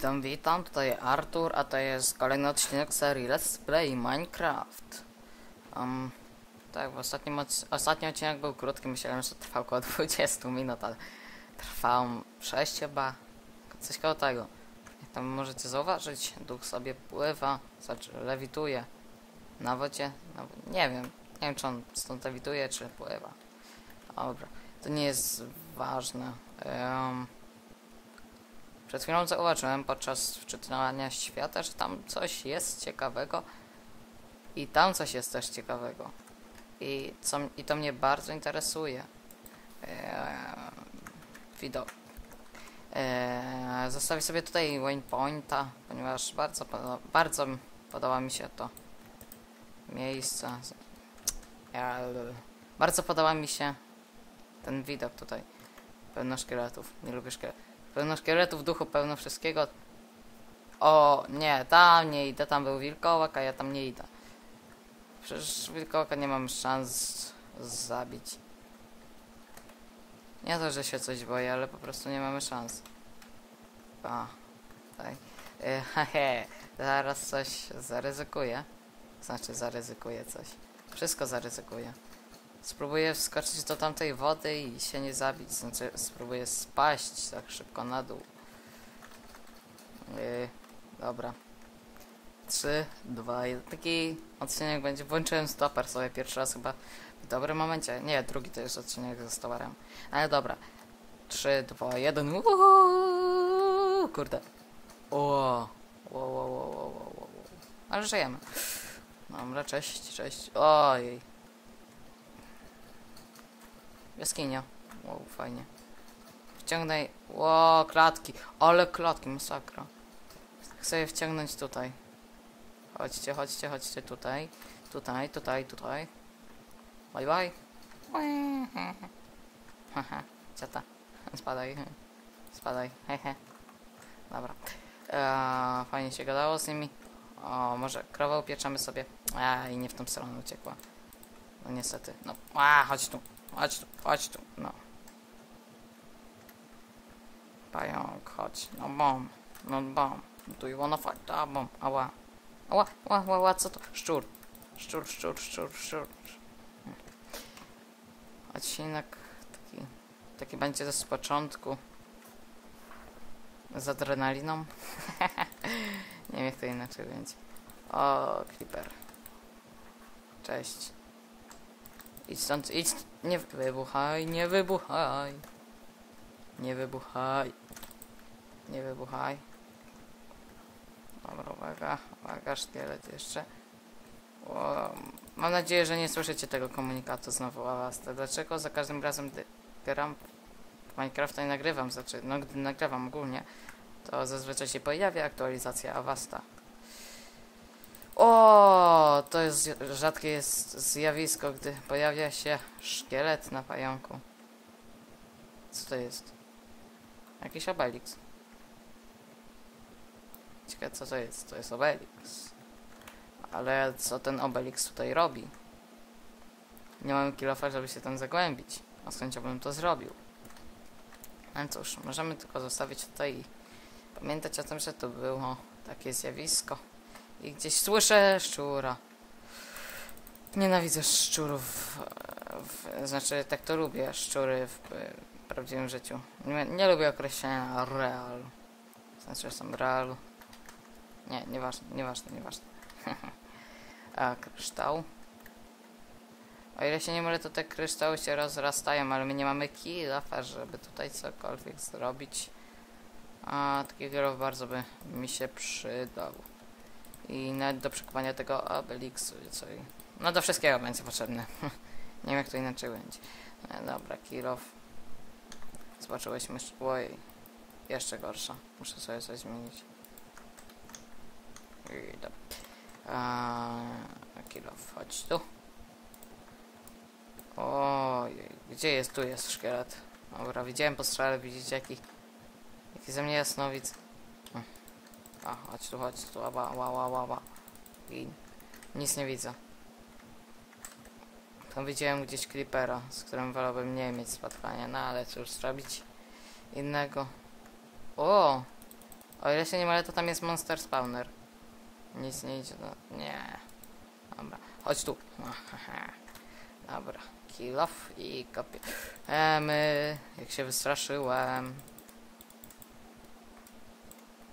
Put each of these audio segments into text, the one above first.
Witam, witam, tutaj Artur, a to jest kolejny odcinek serii Let's Play Minecraft. Um, tak, w ostatnim, ostatni odcinek był krótki, myślałem, że trwał około 20 minut, ale trwał 6 chyba, coś koło tego. Jak tam możecie zauważyć, duch sobie pływa, znaczy lewituje na wodzie, nie wiem, nie wiem czy on stąd lewituje, czy pływa. Dobra, to nie jest ważne. Um, przed chwilą zauważyłem podczas wczytywania świata, że tam coś jest ciekawego i tam coś jest też ciekawego. I, co, i to mnie bardzo interesuje. Eee, widok. Eee, zostawię sobie tutaj waypointa, ponieważ bardzo, bardzo podoba mi się to miejsce. Bardzo podoba mi się ten widok tutaj. Pełno szkieletów. Nie lubię szkieletów. Pełno szkieletów, duchu, pełno wszystkiego. O, nie, tam nie idę, tam był wilkołak, a ja tam nie idę. Przecież wilkołaka nie mam szans zabić. Nie to, że się coś boję, ale po prostu nie mamy szans. A, tak. Hehe, zaraz coś zaryzykuję. Znaczy zaryzykuję coś. Wszystko zaryzykuję. Spróbuję wskoczyć do tamtej wody i się nie zabić. Znaczy, spróbuję spaść tak szybko na dół. Yy, dobra. 3, 2, 1. Taki odcinek będzie. Włączyłem stoper sobie pierwszy raz chyba w dobrym momencie. Nie, drugi to jest odcinek ze stoperem. Ale dobra. 3, 2, 1. Uuuu, kurde. O, wow, wow, wow, wow, wow. Ale żyjemy. Dobra, cześć, cześć. Ojej. Jaskinia. Wow, fajnie. Wciągnę... Ło, klatki. Ale klatki, masakra. Chcę je wciągnąć tutaj. Chodźcie, chodźcie, chodźcie tutaj. Tutaj, tutaj, tutaj. Bye, bye. Haha, ciata. Spadaj. Spadaj, hehe. Dobra. Eee, fajnie się gadało z nimi. O, może krowę upieczamy sobie. A, i nie w tą stronę uciekła. No niestety. No, a, chodź tu. Chodź tu, chodź tu, no. Pająk, chodź, no bom, no bom. Do you wanna fight? A, bom, ała. Ała, ała, ała, ała, co to? Szczur. Szczur, szczur, szczur, szczur. Odcinek taki, taki będzie z początku. Z adrenaliną. Nie wiem jak to inaczej będzie. O, Creeper. Cześć. Idź stąd, idź. Nie wybuchaj, nie wybuchaj. Nie wybuchaj. Nie wybuchaj. Dobra, uwaga, uwaga, szkielet jeszcze. O, mam nadzieję, że nie słyszycie tego komunikatu znowu Avasta. Dlaczego za każdym razem, gdy gram w Minecrafta i nagrywam, znaczy, no gdy nagrywam ogólnie, to zazwyczaj się pojawia aktualizacja Avasta. O, to jest rzadkie jest zjawisko, gdy pojawia się szkielet na pająku. Co to jest? Jakiś obelix. Ciekawe co to jest. To jest obelix. Ale co ten obelix tutaj robi? Nie mamy kilofa, żeby się tam zagłębić. A z chęcią bym to zrobił. No cóż, możemy tylko zostawić tutaj i pamiętać o tym, że to było takie zjawisko. I gdzieś słyszę szczura. Nienawidzę szczurów. W, znaczy, tak to lubię szczury w, w prawdziwym życiu. Nie, nie lubię określenia real. Znaczy, że są real. Nie, nieważne, nieważne, nieważne. A, kryształ. O ile się nie mylę, to te kryształy się rozrastają, ale my nie mamy kilofa, żeby tutaj cokolwiek zrobić. A taki grow bardzo by mi się przydał. I nawet do przekopania tego obelixu, co. No do wszystkiego będzie potrzebne. nie wiem jak to inaczej będzie. E, dobra, kilof. Zobaczyłyśmy... Oj, jeszcze gorsza. Muszę sobie coś zmienić. I dobra. A, kilof, chodź tu. Ojej, gdzie jest? Tu jest szkielet. Dobra, widziałem po strzale, widzicie jaki... Jaki ze mnie jasnowic. A, chodź tu, chodź tu, ała, ała, ała, ała. I nic nie widzę. Tam widziałem gdzieś creepera, z którym wolałbym nie mieć spotkania, no ale cóż zrobić innego. O! O ile się nie mylę, to tam jest monster spawner. Nic nie idzie do... Nie. Dobra, chodź tu. Dobra, kill off i kopię. E, my, jak się wystraszyłem.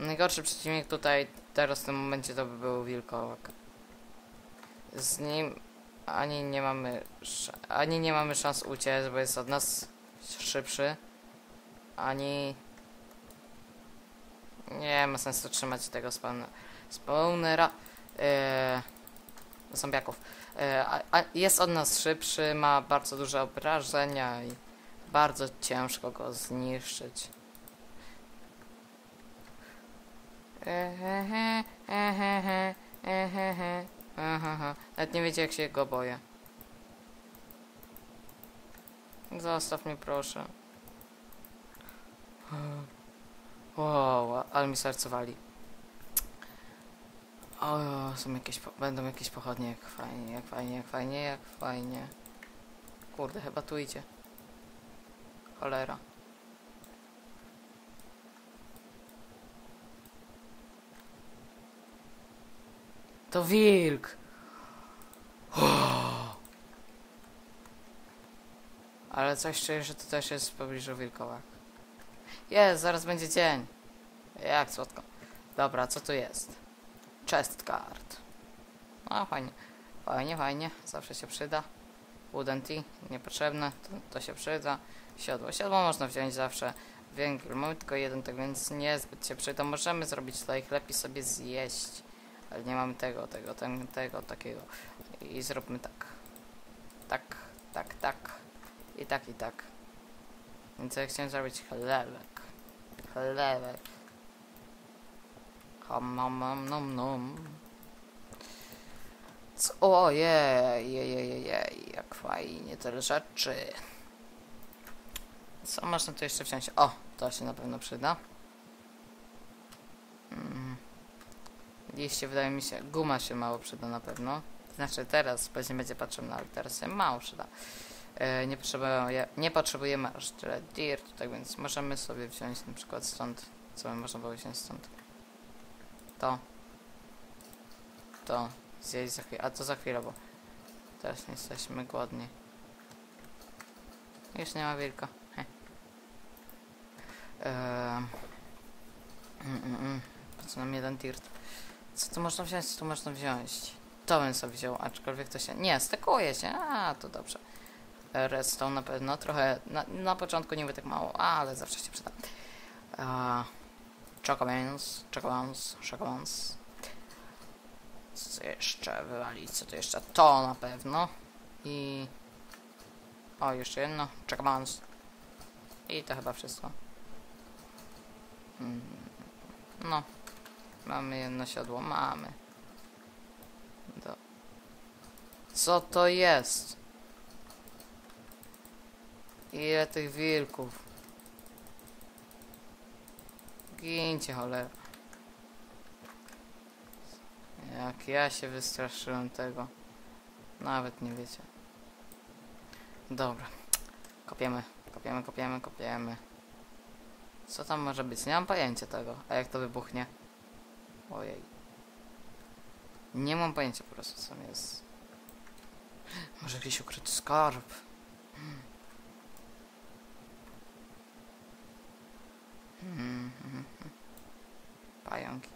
Najgorszy przeciwnik tutaj teraz w tym momencie to by był wilkołak. Z nim ani nie mamy ani nie mamy szans uciec, bo jest od nas szybszy, ani nie ma sensu trzymać tego spawn spawnera e, zombiaków. E, a, a jest od nas szybszy, ma bardzo duże obrażenia i bardzo ciężko go zniszczyć. Nawet nie wiecie jak się go boję. Zostaw mnie proszę. Wow, ale mi serce wali. O, są jakieś, będą jakieś pochodnie, jak fajnie, jak fajnie, jak fajnie, jak fajnie. Kurde, chyba tu idzie. Cholera. To wilk! Ale coś czuję, że to też jest w pobliżu wilkołak. Jest, zaraz będzie dzień. Jak słodko. Dobra, co tu jest? Chest card. No fajnie. Fajnie, fajnie. Zawsze się przyda. Wooden tea, niepotrzebne, to, to się przyda. Siodło. Siodło można wziąć zawsze. Węgiel, mamy tylko jeden, tak więc niezbyt się przyda. Możemy zrobić to ich lepiej sobie zjeść. Ale nie mamy tego, tego, tego, tego, takiego. I zróbmy tak. Tak, tak, tak. I tak, i tak. Więc ja chciałem zrobić chlebek. Chlebek. Ham, ham, ham, nom, nom. Co? Ojej, jej, jej, jej, jej, jak fajnie te rzeczy. Co można tu jeszcze wziąć? O, to się na pewno przyda. Mm. Liście wydaje mi się, guma się mało przyda na pewno. Znaczy teraz, później będzie patrzył ale teraz się mało przyda. E, nie, potrzebujemy, nie potrzebujemy aż tyle dirt, tak więc możemy sobie wziąć na przykład stąd, co by można było wziąć stąd. To. To. Zjeść za chwilę, a to za chwilę, bo teraz nie jesteśmy głodni. Już nie ma wilka. Heh. Ehm. Mm, mm, mm. Po co nam jeden dirt? Co tu można wziąć? Co tu można wziąć? To bym sobie wziął, aczkolwiek to się... Nie, stekuje się. A, to dobrze. Redstone na pewno. Trochę... Na, na początku niby tak mało, ale zawsze się przyda. Uh, Chocobans, Chocobans, Chocobans. Co jeszcze wywalić? Co to jeszcze? To na pewno. I... O, jeszcze jedno. Chocobans. I to chyba wszystko. Mm, No. Mamy jedno siodło. Mamy. Do... Co to jest? Ile tych wilków? Gincie cholera. Jak ja się wystraszyłem tego. Nawet nie wiecie. Dobra. Kopiemy, kopiemy, kopiemy, kopiemy. Co tam może być? Nie mam pojęcia tego. A jak to wybuchnie? Ojej. Nie mam pojęcia po prostu co jest. Może jakiś ukryty skarb. Hmm. Pająki.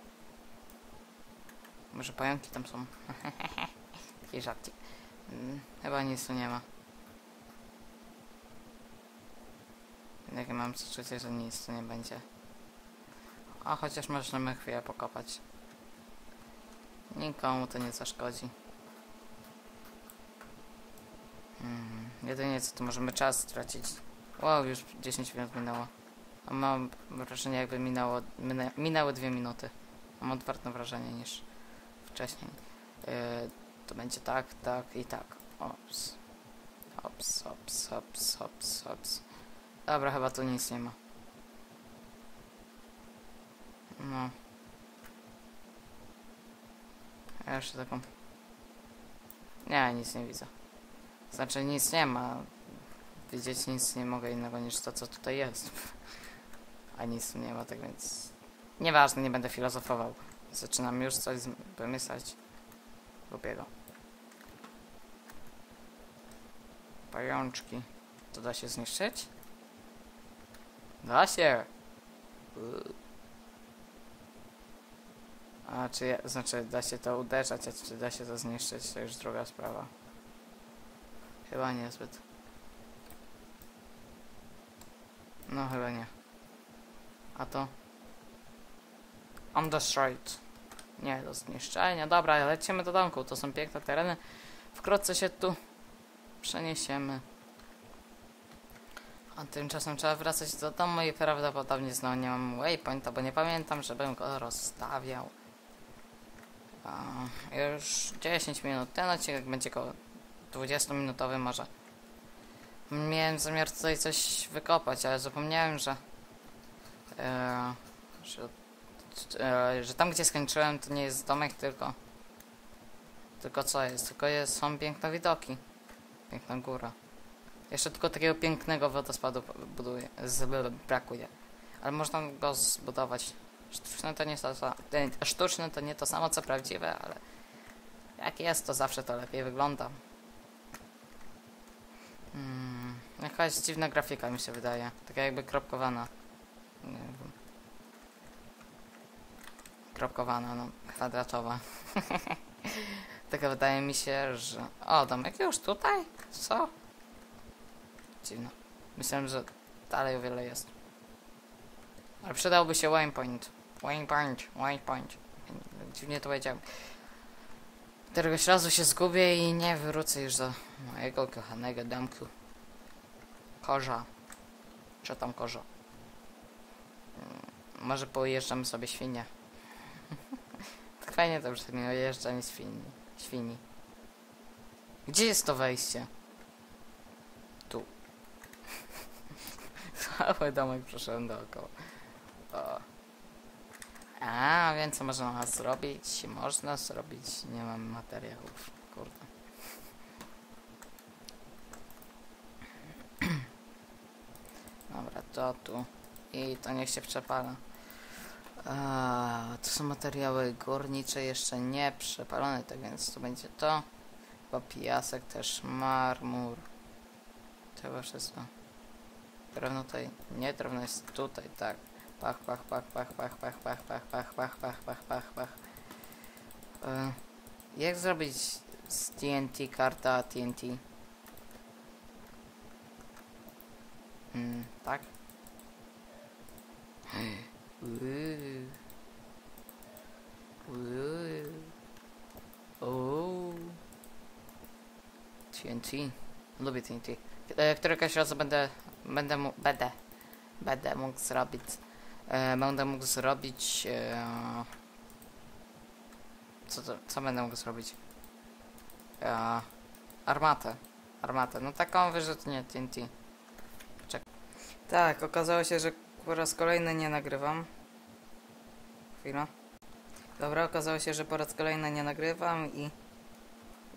Może pająki tam są. Taki żarcik. Mm, Chyba nic tu nie ma. Jak mam czuć, że nic tu nie będzie. A chociaż możemy chwilę pokopać. Nikomu to nie zaszkodzi. Hmm, jedynie co tu możemy czas stracić. Wow, już 10 minut minęło. A mam wrażenie jakby minęło, minę, minęły dwie minuty. Mam odwrotne wrażenie niż wcześniej. Yy, to będzie tak, tak i tak. Ops. Ops, ops, ops, ops, ops. Dobra, chyba tu nic nie ma. No. Ja jeszcze taką... Nie, nic nie widzę. Znaczy nic nie ma. Widzieć nic nie mogę innego niż to, co tutaj jest. A nic nie ma, tak więc... Nieważne, nie będę filozofował. Zaczynam już coś wymyślać. Głupiego. Pajączki. To da się zniszczyć? Da się. Uuu. A czy ja, znaczy da się to uderzać, a czy da się to zniszczyć, to już druga sprawa. Chyba niezbyt. No chyba nie. A to? Street. Nie, do zniszczenia. Dobra, lecimy do domku. To są piękne tereny. Wkrótce się tu przeniesiemy. A tymczasem trzeba wracać do domu i prawdopodobnie znowu nie mam waypointa, bo nie pamiętam, żebym go rozstawiał. Już 10 minut. Ten odcinek będzie około 20 minutowy może. Miałem zamiar tutaj coś wykopać, ale zapomniałem, że, e, że, e, że tam gdzie skończyłem to nie jest domek, tylko tylko co jest? Tylko jest, są piękne widoki. Piękna góra. Jeszcze tylko takiego pięknego wodospadu buduje, z, brakuje. Ale można go zbudować. Sztuczne to nie to, sztuczne to nie to samo co prawdziwe, ale jak jest to zawsze to lepiej wygląda. Hmm, jakaś dziwna grafika mi się wydaje. Taka jakby kropkowana. Nie wiem. Kropkowana, no, kwadratowa. Taka wydaje mi się, że... O, domek już tutaj? Co? Dziwne. Myślałem, że dalej o wiele jest. Ale przydałby się waypoint. Waypoint, waypoint. Dziwnie to powiedziałem. Któregoś razu się zgubię i nie wrócę już do mojego kochanego domku. Korza. Czy tam korza? Mm, Może pojeżdżamy sobie świnie. tak fajnie to brzmi, ojeżdżanie świni. świni. Gdzie jest to wejście? Tu. Cały domek przeszedłem dookoła. A, więc można zrobić? Można zrobić. Nie mam materiałów. Kurde. Dobra, to tu. I to niech się przepala. A, to są materiały górnicze, jeszcze nie przepalone, tak więc to będzie to. Chyba piasek, też marmur. To chyba wszystko. Drewno tutaj, nie, drewno jest tutaj, tak. Pach, pach, pach, pach, pach, pach, pach, pach, pach, pach, pach, pach, pach, pach. E, Jak zrobić z TNT karta TNT? Hmm, tak? Uuu. Uuu. Uuu. TNT. Lubię TNT. E, Któregoś razu będę, będę, mu, będę, będę mógł zrobić, e, będę mógł zrobić, e, co, to, co będę mógł zrobić? E, armatę. Armatę. No taką wyrzutnię TNT. Czek. Tak, okazało się, że po raz kolejny nie nagrywam. Chwila. Dobra, okazało się, że po raz kolejny nie nagrywam i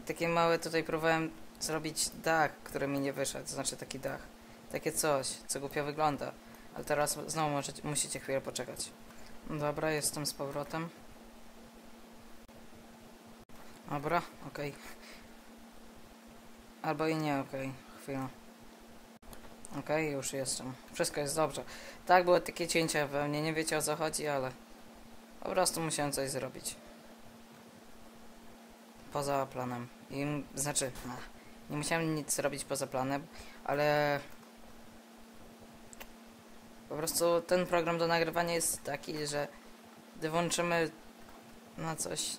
takie małe tutaj próbowałem zrobić dach, który mi nie wyszedł, to znaczy taki dach. Takie coś, co głupio wygląda. Ale teraz znowu możecie, musicie chwilę poczekać. Dobra, jestem z powrotem. Dobra, okej. Albo i nie, okej. Chwila. Okej, już jestem. Wszystko jest dobrze. Tak, były takie cięcia we mnie, nie wiecie o co chodzi, ale po prostu musiałem coś zrobić. Poza planem. I, znaczy, nie musiałem nic zrobić poza planem, ale po prostu ten program do nagrywania jest taki, że gdy włączymy na coś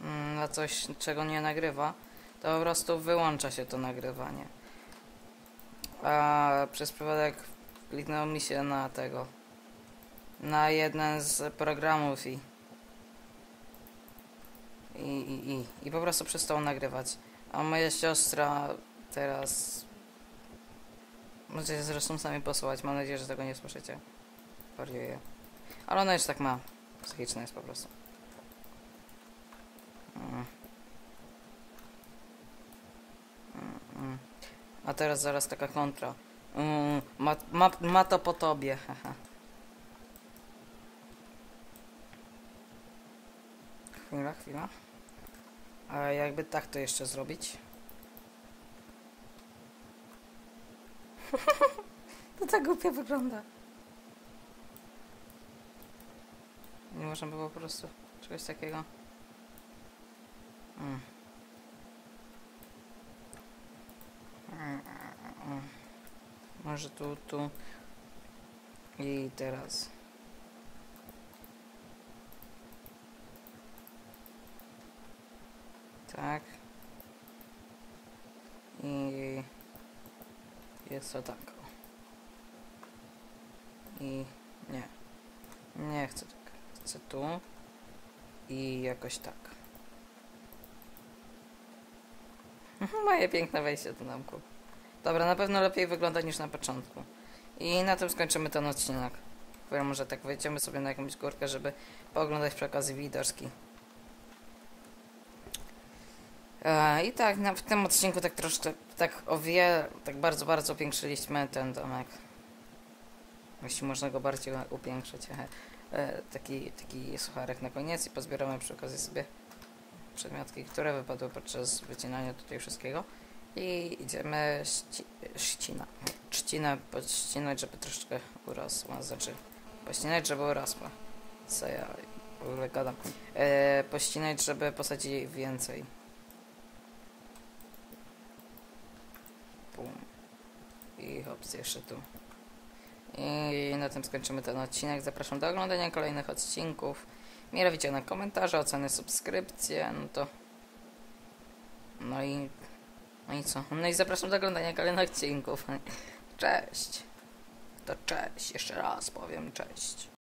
mm, na coś, czego nie nagrywa, to po prostu wyłącza się to nagrywanie. A przez przypadek kliknęło mi się na tego na jeden z programów i i, i, i, i po prostu przestał nagrywać. A moja siostra teraz Możecie zresztą sami posłuchać, mam nadzieję, że tego nie słyszycie. Wariuje. Ale ona już tak ma. Psychiczna jest po prostu. Mm. Mm, mm. A teraz zaraz taka kontra. Ma, ma, ma to po tobie. Chwila, chwila. A jakby tak to jeszcze zrobić? to tak głupio wygląda. Nie można było po prostu czegoś takiego. Mm. Mm. Może tu, tu. I teraz. Tak. I to tak. I nie. Nie chcę tak. Chcę tu. I jakoś tak. Moje piękne wejście do domku. Dobra, na pewno lepiej wygląda niż na początku. I na tym skończymy ten odcinek. Powiem, może tak wejdziemy sobie na jakąś górkę, żeby pooglądać przy okazji widoczki. E, I tak, w tym odcinku tak troszkę, tak o wiele, tak bardzo, bardzo upiększyliśmy ten domek. Jeśli można go bardziej upiększyć. E, e, taki, taki sucharek na koniec i pozbieramy przy okazji sobie przedmiotki, które wypadły podczas wycinania tutaj wszystkiego. I idziemy ści ścina. Trzcinę podścinać, żeby troszeczkę urosła. Znaczy, pościnać, żeby urosła. Co ja w ogóle gadam. E, pościnać, żeby posadzić więcej. I hops, jeszcze tu. I na tym skończymy ten odcinek. Zapraszam do oglądania kolejnych odcinków. Mianowicie na komentarze, oceny, subskrypcje, no to... No i... No i co? No i zapraszam do oglądania kolejnych odcinków. Cześć. To cześć. Jeszcze raz powiem cześć.